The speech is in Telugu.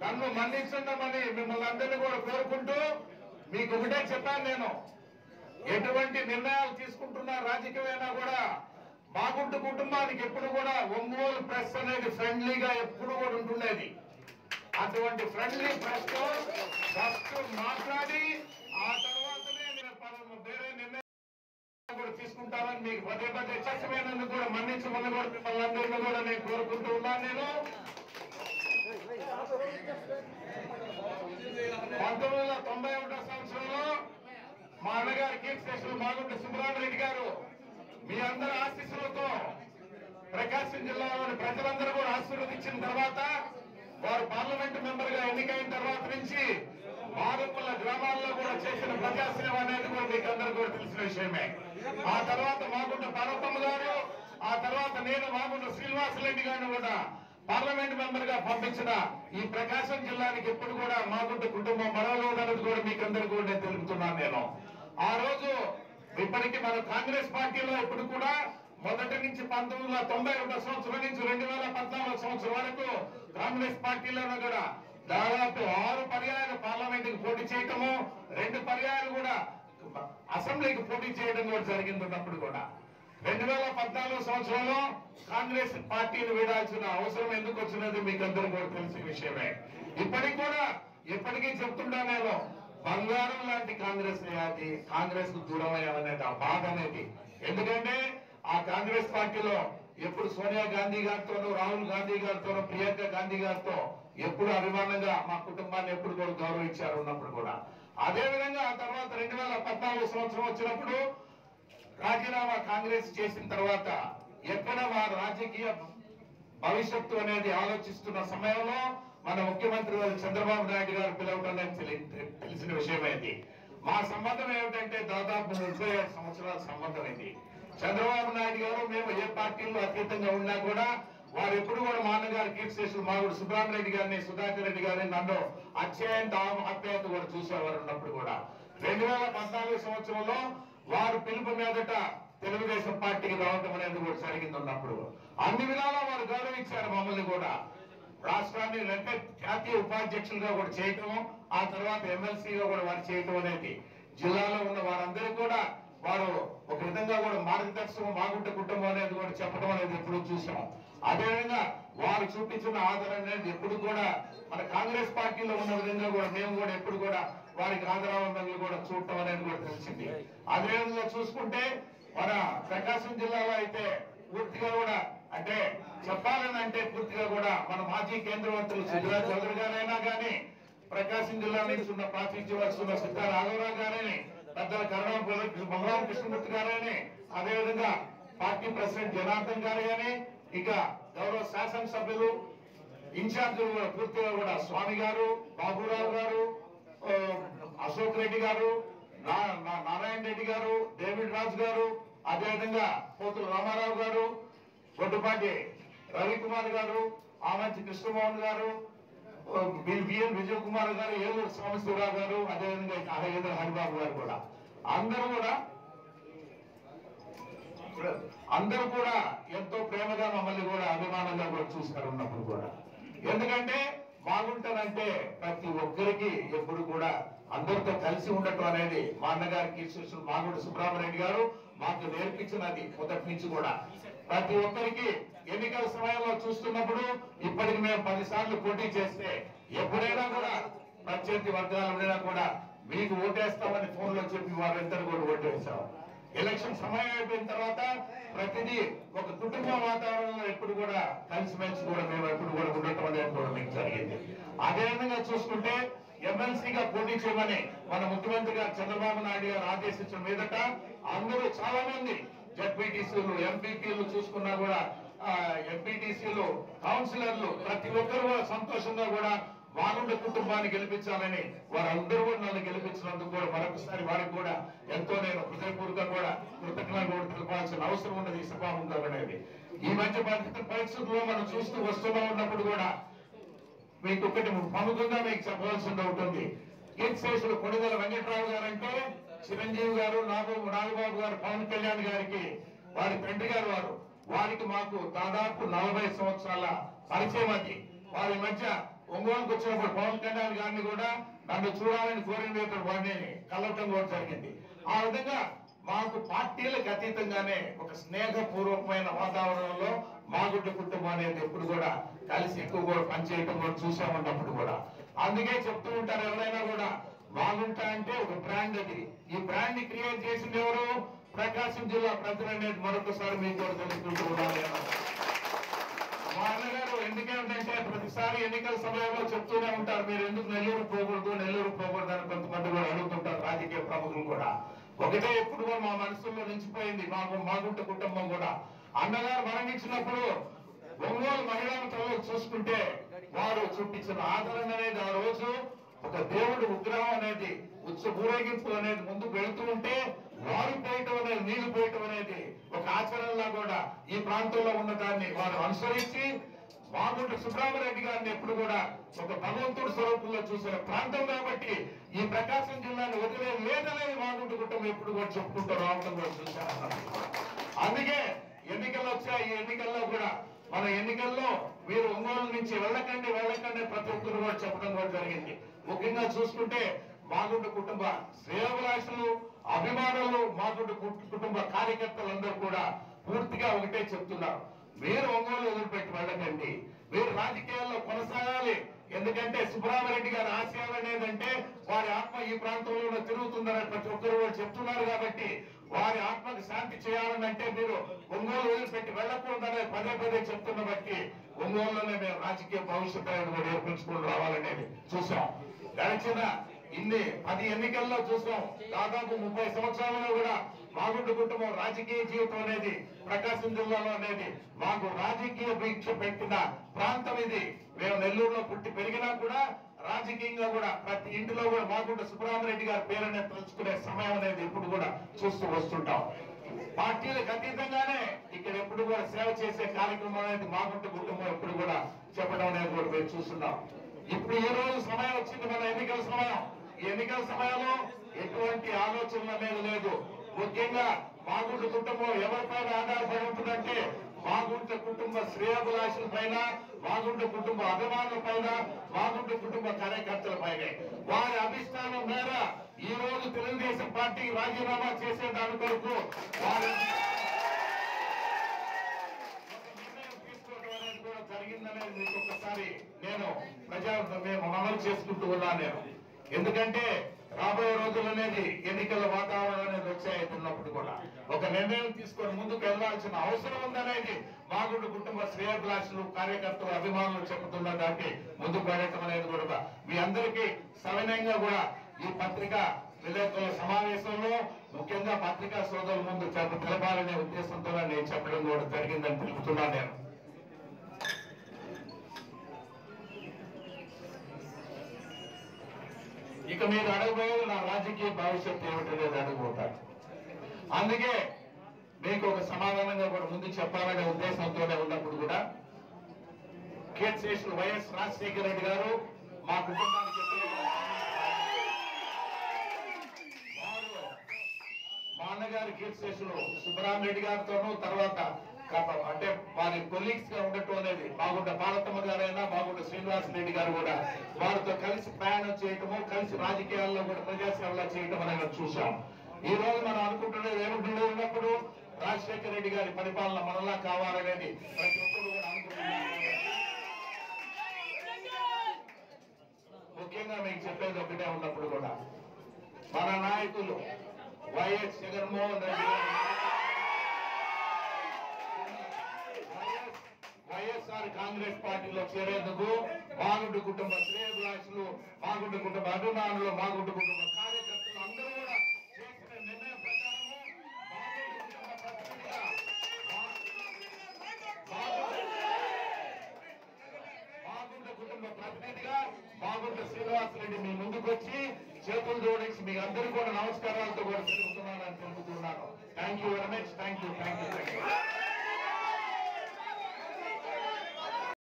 నన్ను మన్నించుండమని మిమ్మల్ని అందరినీ కూడా కోరుకుంటూ మీకు ఒకటే చెప్పాను నేను. ఎటువంటి నిర్ణయాలు తీసుకుంటున్నా రాజకీయమైనా కూడా బాగుంటు కుటుంబానికి ఎప్పుడు కూడా ఒంగోలు ప్రెస్ అనేది ఫ్రెండ్లీగా ఎప్పుడు కూడా ఉంటుండేది. అటువంటి ఫ్రెండ్లీ ప్రెస్తో ఫస్ట్ మాట్లాడి ఆ తర్వాతనే వేరే నిర్ణయం కూడా తీసుకుంటామని మీకు పదే పదే చచ్చమైనందుకు కూడా మన్నించమని కూడా మిమ్మల్ని అందరినీ కూడా నేను కోరుకుంటూ ఉన్నాను నేను. పంతొమ్మిది వందల తొంభై ఒకటో సంవత్సరంలో మా అన్నగారు కీర్తి శేషులు మాగుంట సుబ్బరామరెడ్డి గారు మీ అందరి ఆశీస్సులతో ప్రకాశం జిల్లాలోని ప్రజలందరూ కూడా ఆశీర్వదించిన తర్వాత వారు పార్లమెంట్ మెంబర్గా ఎన్నికైన తర్వాత నుంచి మారుమల్ల గ్రామాల్లో కూడా చేసిన ప్రజాసేవ అనేది కూడా మీకు అందరూ కూడా తెలిసిన విషయమే. ఆ తర్వాత మాగుంట పార్వతమ్మ గారు ఆ తర్వాత నేను మాగుంట శ్రీనివాసరెడ్డి గారిని కూడా పార్లమెంట్ మెంబర్గా పంపించిన ఈ ప్రకాశం జిల్లానికి ఎప్పుడు కూడా మాగుంట కుటుంబం మరవలేదన్నది కూడా మీకు అందరికీ కూడా నేను తెలుపుతున్నాను నేను. ఆ రోజు ఇప్పటికి మన కాంగ్రెస్ పార్టీలో ఇప్పుడు కూడా మొదటి నుంచి పంతొమ్మిది వందల తొంభై ఒకటో సంవత్సరం నుంచి రెండు వేల పద్నాలుగు సంవత్సరం వరకు కాంగ్రెస్ పార్టీలోనూ కూడా దాదాపు ఆరు పర్యాయాలు పార్లమెంట్కి పోటీ చేయటము రెండు పర్యాయాలు కూడా అసెంబ్లీకి పోటీ చేయడం కూడా జరిగింది ఉన్నప్పుడు కూడా. రెండు వేల పద్నాలుగు సంవత్సరంలో కాంగ్రెస్ పార్టీని వీడాల్సిన అవసరం ఎందుకు వచ్చినది మీకు అందరూ కూడా తెలిసిన విషయమే. ఇప్పటికి కూడా ఎప్పటికీ చెప్తుంటా నేను బంగారం లాంటి కాంగ్రెస్ అది కాంగ్రెస్కు దూరం ఆ బాధ అనేది. ఎందుకంటే ఆ కాంగ్రెస్ పార్టీలో ఎప్పుడు సోనియా గాంధీ గారితోనూ రాహుల్ గాంధీ గారితోనూ ప్రియాంక గాంధీ గారితో ఎప్పుడు అభిమానంగా మా కుటుంబాన్ని ఎప్పుడు కూడా గౌరవించారు ఉన్నప్పుడు కూడా. అదే విధంగా ఆ తర్వాత రెండు వేల సంవత్సరం వచ్చినప్పుడు రాజీనామా కాంగ్రెస్ చేసిన తర్వాత ఎక్కడ వారు రాజకీయ భవిష్యత్తు అనేది ఆలోచిస్తున్న సమయంలో మన ముఖ్యమంత్రి చంద్రబాబు నాయుడు గారు పిలవటం తెలిసిన విషయమైంది. మా సంబంధం ఏమిటంటే దాదాపు ముప్పై ఐదు సంవత్సరాల సంబంధం ఇది చంద్రబాబు నాయుడు గారు మేము ఏ పార్టీలో అతీతంగా ఉన్నా కూడా వారు ఎప్పుడు కూడా మా అన్నగారు కీర్తిశేషులు మాగుడు సుబ్రహ్మరెడ్డి గారిని సుధాకర్ రెడ్డి గారిని నన్ను అత్యంత ఆప్యాయత కూడా చూసేవారు ఉన్నప్పుడు కూడా. రెండు వేల పద్నాలుగు సంవత్సరంలో వారు పిలుపు మీదట తెలుగుదేశం పార్టీకి రావటం అనేది కూడా జరిగింది ఉన్నప్పుడు అన్ని విధాలా వారు గౌరవించారు మమ్మల్ని కూడా. రాష్ట్రాన్ని అంటే జాతీయ ఉపాధ్యక్షులుగా కూడా చేయటం ఆ తర్వాత ఎమ్మెల్సీగా కూడా వారు చేయటం అనేది. జిల్లాలో ఉన్న వారందరూ కూడా వారు ఒక విధంగా కూడా మార్గదర్శకం మాగుంట కుటుంబం అనేది కూడా చెప్పడం అనేది ఎప్పుడు చూసాం. అదేవిధంగా వారు చూపించిన ఆదరణ ఎప్పుడు కూడా మన కాంగ్రెస్ పార్టీలో ఉన్న విధంగా కూడా మేము కూడా ఎప్పుడు కూడా వారికి ఆదరణ కూడా చూడటం అనేది కూడా తెలిసింది. అదే విధంగా చూసుకుంటే మన ప్రకాశం జిల్లాలో అయితే పూర్తిగా కూడా అంటే చెప్పాలని అంటే పూర్తిగా కూడా మన మాజీ కేంద్ర మంత్రులు సుధీరా చౌదరి గారైనా కానీ ప్రకాశం జిల్లా నుంచి ఉన్న ప్రాతినిధ్యం వస్తున్న సిద్ధా రాఘవరావు గారని పెద్దల కరుణం బలరామ కృష్ణమూర్తి గారని అదేవిధంగా పార్టీ ప్రెసిడెంట్ జనార్దన్ గారు కానీ ఇక గౌరవ శాసనసభ్యులు ఇన్ఛార్జీలు కూడా పూర్తిగా కూడా స్వామి గారు బాబురావు గారు అశోక్ రెడ్డి గారు నా- నా- నారాయణ రెడ్డి గారు డేవిడ్ రాజు గారు అదేవిధంగా పోతుల రామారావు గారు గొడ్డుపాటి రవికుమార్ గారు ఆమంచి కృష్ణమోహన్ గారు బి- బిఎన్ విజయ్ కుమార్ గారు ఏలూరు సాంబశివరావు గారు అదేవిధంగా అదేవిధంగా హరిబాబు గారు కూడా. అందరూ కూడా అందరూ కూడా ఎంతో ప్రేమగా మమ్మల్ని కూడా అభిమానంగా కూడా చూస్తారు ఉన్నప్పుడు కూడా. ఎందుకంటే బాగుంటానంటే ప్రతి ఒక్కరికి ఎప్పుడు కూడా అందరితో కలిసి ఉండటం అనేది మా అన్నగారికి శిష్యులు మాగుడు సుబ్రహ్మరెడ్డి గారు మాకు నేర్పించినది మొదటి నుంచి కూడా. ప్రతి ఒక్కరికి ఎన్నికల సమయంలో చూస్తున్నప్పుడు ఇప్పటికి మేము పది సార్లు పోటీ చేస్తే ఎప్పుడైనా కూడా ప్రత్యర్థి వర్గాలైనా కూడా మీకు ఓటేస్తామని ఫోన్లో చెప్పి వారందరూ కూడా ఓటేస్తాం. ఎలక్షన్ సమయం అయిపోయిన తర్వాత ప్రతిదీ ఒక కుటుంబ వాతావరణంలో ఎప్పుడు కూడా కలిసిమెలిసి కూడా మేము ఎప్పుడు కూడా ఉండటం అనేది కూడా మీకు జరిగింది. అదేవిధంగా చూసుకుంటే ఎమ్మెల్సీగా పోటీ చేయమని మన ముఖ్యమంత్రి గారు చంద్రబాబు నాయుడు గారు ఆదేశించిన మీదట అందరూ చాలా మంది జడ్పీటీసీలు ఎంపీపీలు చూసుకున్నా కూడా ఎంపీటీసీలు కౌన్సిలర్లు ప్రతి ఒక్కరు సంతోషంగా కూడా వారుండ కుటుంబాన్ని గెలిపించాలని వారందరూ కూడా నన్ను గెలిపించినందుకు కూడా మరొకసారి వారికి కూడా ఎంతో నేను హృదయపూర్వకంగా కూడా కృతజ్ఞతలు కూడా అవసరం ఉన్నది ఈ సభాముఖం అనేది. ఈ మధ్య పరిస్థితి పరిస్థితుల్లో మనం చూస్తూ వస్తూనే ఉన్నప్పుడు కూడా మీకు ఒకటి ప్రముఖంగా మీకు చెప్పవలసింది ఉంటుంది కీర్తిశేషులు కొడుదల వెంకట్రావు గారు అంటే చిరంజీవి గారు నాగు నాగబాబు గారు పవన్ కళ్యాణ్ గారికి వారి తండ్రి గారు వారు. వారికి మాకు దాదాపు నలభై సంవత్సరాల పరిచయం అది. వారి మధ్య ఒంగోలుకు వచ్చినప్పుడు పవన్ కళ్యాణ్ గారిని కూడా నన్ను చూడాలని కోరిన వాడిని కలవటం కూడా జరిగింది. ఆ విధంగా మాకు పార్టీలకు అతీతంగానే ఒక స్నేహపూర్వకమైన వాతావరణంలో మాగుడ్డ కుటుంబం అనేది ఎప్పుడు కూడా కలిసి ఎక్కువ కూడా పనిచేయటం కూడా చూసామన్నప్పుడు కూడా. అందుకే చెప్తూ ఉంటారు ఎవరైనా కూడా మాగుంట అంటే ఒక బ్రాండ్ అది. ఈ బ్రాండ్ని క్రియేట్ చేసింది ఎవరు? ప్రకాశం జిల్లా ప్రజలు అనేది మరొకసారి మీకు కూడా తెలుసుకుంటూ ఉండాలి మా అన్నగారు ఎందుకేమిటంటే ప్రతిసారి ఎన్నికల సమయంలో చెప్తూనే ఉంటారు మీరు ఎందుకు నెల్లూరు పోకూడదు నెల్లూరు పోకూడదు అని కొంతమంది కూడా అడుగుతుంటారు రాజకీయ ప్రముఖులు కూడా. ఒకటే ఎప్పుడు మా మనసులో నిలిచిపోయింది. మాకు మాగుంట కుటుంబం కూడా. అన్నగారు మరణించినప్పుడు ఒంగోలు మహిళల తల్లు చూసుకుంటే వారు చూపించిన ఆదరణ అనేది ఆ రోజు ఒక దేవుడు విగ్రహం అనేది ఉత్స ఊరేగింపు అనేది ముందుకు వెళుతూ ఉంటే వారు పోయటం అనేది నీళ్ళు పోయటం అనేది ఒక ఆచరణలా కూడా ఈ ప్రాంతంలో ఉన్న దాన్ని వారు అనుసరించి మాగుంట సుబ్రహ్మరెడ్డి గారిని ఎప్పుడు కూడా ఒక భగవంతుడు స్వరూపంలో చూసిన ప్రాంతం కాబట్టి ఈ ప్రకాశం జిల్లాను వదిలే లేదనే మాగుంట ఎప్పుడు కూడా చెప్పుకుంటూ రావటం కూడా చూశారు అందుకే ఎన్నికలు వచ్చాయి ఈ ఎన్నికల్లో కూడా మన ఎన్నికల్లో మీరు ఒంగోలు నుంచి వెళ్ళకండి వెళ్ళకండి ప్రతి ఒక్కరు కూడా చెప్పడం కూడా జరిగింది. ముఖ్యంగా చూసుకుంటే మాగుంట కుటుంబ శ్రేయోభిలాషులు అభిమానులు మాగుంట కుటుంబ కార్యకర్తలందరూ కూడా పూర్తిగా ఒకటే చెప్తున్నారు. మీరు ఒంగోలు వదిలిపెట్టి వెళ్ళకండి. మీరు రాజకీయాల్లో కొనసాగాలి. ఎందుకంటే సుబ్రహ్మరెడ్డి గారి ఆశయం అనేదంటే వారి ఆత్మ ఈ ప్రాంతంలో తిరుగుతుందని ప్రతి ఒక్కరు కూడా చెప్తున్నారు కాబట్టి వారి ఆత్మకు శాంతి చేయాలనంటే మీరు ఒంగోలు వదిలిపెట్టి వెళ్ళకూడదనే పదే పదే చెప్తున్న బట్టి ఒంగోలులోనే మేము రాజకీయ భవిష్యత్తు అనేది కూడా రావాలనేది చూసాం గడిచిన ఇన్ని పది ఎన్నికల్లో చూసాం దాదాపు ముప్పై సంవత్సరాలలో కూడా మాగుంట కుటుంబం రాజకీయ జీవితం అనేది ప్రకాశం జిల్లాలో అనేది మాకు రాజకీయ వీక్ష పెట్టిన ప్రాంతం ఇది. మేము నెల్లూరులో పుట్టి పెరిగినా కూడా రాజకీయంగా కూడా ప్రతి ఇంటిలో కూడా మాగుంట సుబ్రహ్మరెడ్డి గారి పేరునే తలుచుకునే సమయం అనేది ఇప్పుడు కూడా చూస్తూ వస్తుంటాం. పార్టీలకు అతీతంగానే ఇక్కడ ఎప్పుడు కూడా సేవ చేసే కార్యక్రమం అనేది మాగుంట కుటుంబం ఎప్పుడు కూడా చెప్పడం అనేది కూడా మేము చూస్తున్నాం. ఇప్పుడు ఈ రోజు సమయం వచ్చింది మన ఎన్నికల సమయం. ఎన్నికల సమయంలో ఎటువంటి ఆలోచనలు అనేది లేదు. ముఖ్యంగా మాగుంట కుటుంబం ఎవరిపైన ఆధారపడి ఉంటుందంటే మాగుంట కుటుంబ శ్రేయభిలాషుల పైన మాగుంట కుటుంబ అభిమానుల పైన మాగుంట కుటుంబ కార్యకర్తల పైన. వారి అభిష్టానం మేర ఈ రోజు తెలుగుదేశం పార్టీ రాజీనామా చేసే దాని కొరకు వారు జరిగిందనేది మీకు నేను ప్రజా మేము అమలు చేసుకుంటూ ఉన్నాను నేను. ఎందుకంటే రాబోయే రోజులు అనేది ఎన్నికల వాతావరణం అనేది వచ్చాయన్నప్పుడు కూడా. ఒక నిర్ణయం తీసుకొని ముందుకు వెళ్ళాల్సిన అవసరం ఉందనేది మాగుడు కుటుంబ శ్రేయభిలాషులు కార్యకర్తలు అభిమానులు చెబుతున్న దానికి ముందుకు వెళ్ళటం అనేది కూడా మీ అందరికీ సవినయంగా కూడా ఈ పత్రిక విలేకరుల సమావేశంలో ముఖ్యంగా పత్రికా సోదరుల ముందు తెలపాలనే ఉద్దేశంతో నేను చెప్పడం కూడా జరిగిందని తెలుపుతున్నాను నేను. ఇక మీరు అడగబోయేది నా రాజకీయ భవిష్యత్తు లేదు అడగబోతారు అందుకే మీకు ఒక సమాధానంగా కూడా ముందు చెప్పాలనే ఉద్దేశంతోనే ఉన్నప్పుడు కూడా కేశేషులు వైఎస్ రాజశేఖర రెడ్డి గారు మా కుటుంబానికి మా అన్నగారి కీర్తిశేషులు సుబ్బరామరెడ్డి గారితోనూ తర్వాత క- అంటే వారి కొలీగ్స్గా ఉండటం అనేది బాగుండ పార్వతమ్మ గారైనా బాగుండ శ్రీనివాస రెడ్డి గారు కూడా వారితో కలిసి ప్రయాణం చేయటము కలిసి రాజకీయాల్లో కూడా ప్రజాసేవలా చేయటం అనేది చూసాం ఈ రోజు మనం అనుకుంటున్నది ఏమిటి ఉన్నప్పుడు రాజశేఖర రెడ్డి గారి పరిపాలన మనలా కావాలనేది ప్రతి ఒక్కరు కూడా అనుకుంటున్నారు. ముఖ్యంగా మీకు చెప్పేది ఒకటే ఉన్నప్పుడు కూడా మన నాయకులు వైఎస్ జగన్మోహన్ రెడ్డి కాంగ్రెస్ పార్టీలో చేరేందుకు మాగుడ్డు కుటుంబ శ్రేయభిలాషులు మాగుడ్డు కుటుంబ అభిమానులు మాగుడ్డు కుటుంబ కార్యకర్తలు అందరూ కూడా చేసిన నిర్ణయ ప్రకారము మాగుండు కుటుంబ ప్రతినిధిగా మా- మాగుండు- మాగుంట మీ ముందుకు వచ్చి చేతులు జోడించి మీ అందరూ కూడా నమస్కారాలతో కూడా తెలుపుతున్నానని తెలుపుతున్నాను. Thank you very much thank you thank you thank you